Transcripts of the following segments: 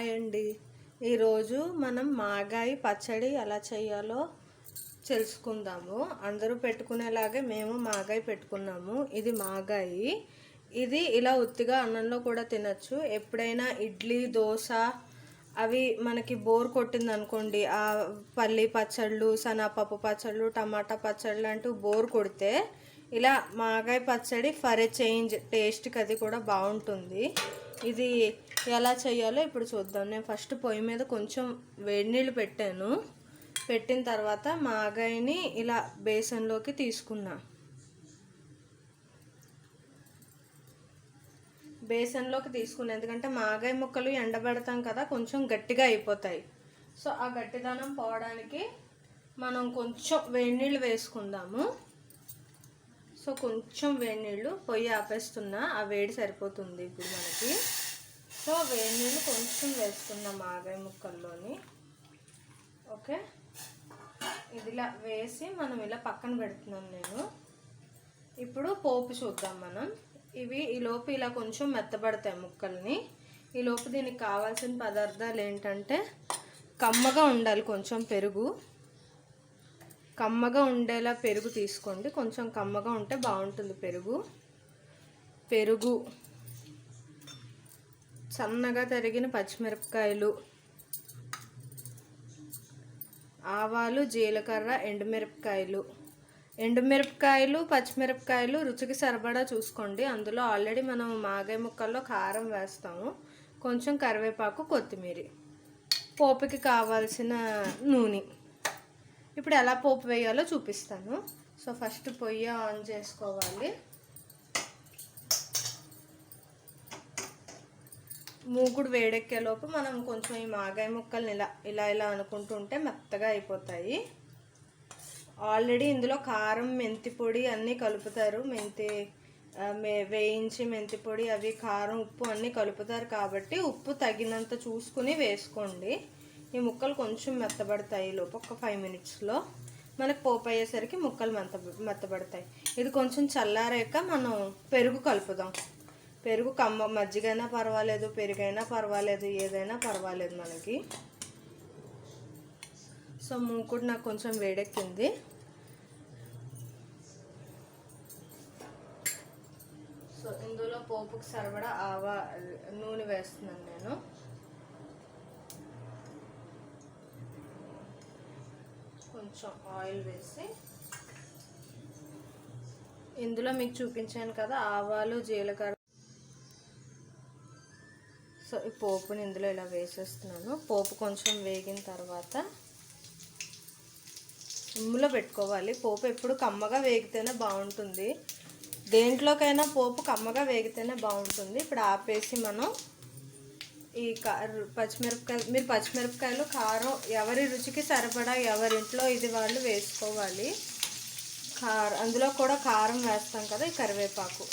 Hi అండి ఈరోజు మనం మాగాయి పచ్చడి ఎలా చేయాలో తెలుసుకుందాము. అందరూ పెట్టుకునేలాగే మేము మాగాయి పెట్టుకున్నాము. ఇది మాగాయి. ఇది ఇలా ఉత్తిగా అన్నంలో కూడా తినచ్చు. ఎప్పుడైనా ఇడ్లీ దోశ అవి మనకి బోర్ కొట్టింది అనుకోండి ఆ పల్లి పచ్చళ్ళు సనాపప్పు పచ్చళ్ళు టమాటా పచ్చళ్ళు అంటూ బోర్ కొడితే ఇలా మాగాయ పచ్చడి ఫర్ ఏ చేంజ్ టేస్ట్కి అది కూడా బాగుంటుంది. ఇది ఎలా చేయాలో ఇప్పుడు చూద్దాం. నేను ఫస్ట్ పొయ్యి మీద కొంచెం వేడి నీళ్ళు పెట్టాను. పెట్టిన తర్వాత మాగాయని ఇలా బేసన్లోకి తీసుకున్నా. బేసన్లోకి తీసుకున్నా. ఎందుకంటే మాగాయ ముక్కలు ఎండబెడతాం కదా కొంచెం గట్టిగా అయిపోతాయి. సో ఆ గట్టిదనం పోవడానికి మనం కొంచెం వేడి నీళ్ళు వేసుకుందాము. సో కొంచెం వేడి నీళ్ళు పొయ్యి ఆపేస్తున్నా ఆ వేడి సరిపోతుంది ఇప్పుడు మనకి. సో వేడి నీళ్ళు కొంచెం వేసుకున్నా ఆగాయ ముక్కల్లోని. ఓకే? ఇదిలా వేసి మనం ఇలా పక్కన పెడుతున్నాం నేను. ఇప్పుడు పోపు చూద్దాం మనం. ఇవి ఈ లోపు ఇలా కొంచెం మెత్తబడతాయి ముక్కల్ని. ఈ లోపు దీనికి కావాల్సిన పదార్థాలు ఏంటంటే కమ్మగా ఉండాలి కొంచెం పెరుగు. కమ్మగా ఉండేలా పెరుగు తీసుకోండి. కొంచెం కమ్మగా ఉంటే బాగుంటుంది పెరుగు. పెరుగు. సన్నగా తరిగిన పచ్చిమిరపకాయలు ఆవాలు జీలకర్ర ఎండుమిరపకాయలు. ఎండుమిరపకాయలు పచ్చిమిరపకాయలు రుచికి సరిపడా చూసుకోండి. అందులో ఆల్రెడీ మనం మాగాయ ముక్కల్లో కారం వేస్తాము. కొంచెం కరివేపాకు కొత్తిమీర. పోపుకి కావాల్సిన నూనె. ఇప్పుడు ఎలా పోపు వేయాలో చూపిస్తాను. సో ఫస్ట్ పొయ్యి ఆన్ చేసుకోవాలి. మూగుడు వేడెక్కేలోపు మనం కొంచెం ఈ మాగాయ ముక్కల్ని ఇలా ఇలా ఇలా అనుకుంటుంటే మెత్తగా అయిపోతాయి. ఆల్రెడీ ఇందులో కారం మెంతి పొడి అన్నీ కలుపుతారు. మెంతి వేయించి మెంతి పొడి అవి కారం ఉప్పు అన్నీ కలుపుతారు కాబట్టి ఉప్పు తగినంత చూసుకుని వేసుకోండి. ఈ ముక్కలు కొంచెం మెత్తబడతాయి లోపు ఒక ఫైవ్ మినిట్స్లో మనకు పోపు అయ్యేసరికి ముక్కలు మెత్త మెత్తబడతాయి. ఇది కొంచెం చల్లారాక మనం పెరుగు కలుపుదాం. పెరుగు కమ్మ మజ్జిగైనా పర్వాలేదు పెరుగైనా పర్వాలేదు ఏదైనా పర్వాలేదు మనకి. సో మూకుడు నాకు కొంచెం వేడెక్కింది. సో ఇందులో పోపుకి సరిపడా ఆవా నూనె వేస్తున్నాను నేను. కొంచెం ఆయిల్ వేసి ఇందులో మీకు చూపించాను కదా ఆవాలు జీలకర్ర. సో ఈ పోపుని ఇందులో ఇలా వేసేస్తున్నాను. పోపు కొంచెం వేగిన తర్వాత సిమ్లో పెట్టుకోవాలి. పోపు ఎప్పుడు కమ్మగా వేగితేనే బాగుంటుంది. దేంట్లోకైనా పోపు కమ్మగా వేగితేనే బాగుంటుంది. ఇప్పుడు ఆపేసి మనం ఈ పచ్చిమిరపకాయలు మీరు పచ్చిమిరపకాయలు కారం ఎవరి రుచికి సరిపడా ఎవరింట్లో ఇది వాళ్ళు వేసుకోవాలి. కారం అందులో కూడా కారం వేస్తాం కదా ఈ కరివేపాకు.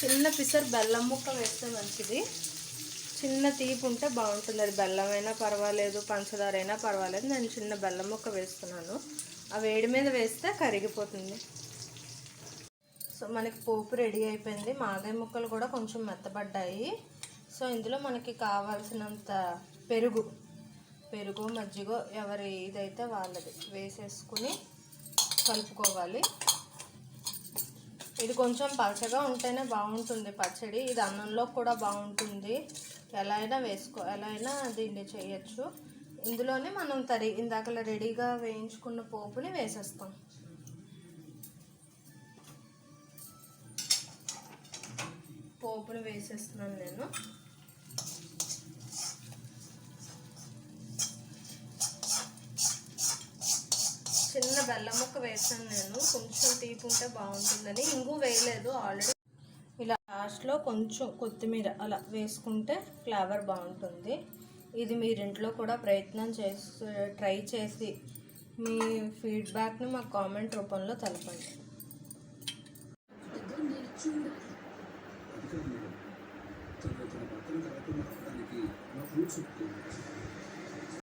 చిన్న పిసర్ బెల్లం ముక్క వేస్తే మంచిది. చిన్న తీపి ఉంటే బాగుంటుంది. అది బెల్లం అయినా పర్వాలేదు పంచదార అయినా పర్వాలేదు. నేను చిన్న బెల్లం ముక్క వేస్తున్నాను. ఆ వేడి మీద వేస్తే కరిగిపోతుంది. సో మనకి పోపు రెడీ అయిపోయింది. మాగాయ ముక్కలు కూడా కొంచెం మెత్తబడ్డాయి. సో ఇందులో మనకి కావాల్సినంత పెరుగు. పెరుగు మజ్జిగ ఎవరి ఇదైతే వాళ్ళది వేసేసుకుని కలుపుకోవాలి. ఇది కొంచెం పలచగా ఉంటేనే బాగుంటుంది పచ్చడి. ఇది అన్నంలో కూడా బాగుంటుంది. ఎలా అయినా వేసుకో ఎలా అయినా దీన్ని చేయొచ్చు. ఇందులోనే మనం తరి ఇందాకలా రెడీగా వేయించుకున్న పోపుని వేసేస్తాం. పోపుని వేసేస్తున్నాను నేను. చిన్న బెల్లం ముక్క వేసాను నేను కొంచెం తీపి ఉంటే బాగుంటుందని ఇంగు వేయలేదు ఆల్రెడీ ఇలా లాస్ట్లో కొంచెం కొత్తిమీర అలా వేసుకుంటే ఫ్లేవర్ బాగుంటుంది ఇది మీరు ఇంట్లో కూడా ప్రయత్నం చేసి ట్రై చేసి మీ ఫీడ్బ్యాక్ని మాకు కామెంట్ రూపంలో తెలపండి తన తన భర్తను తర్వాత మారడానికి మా ఫ్రూట్స్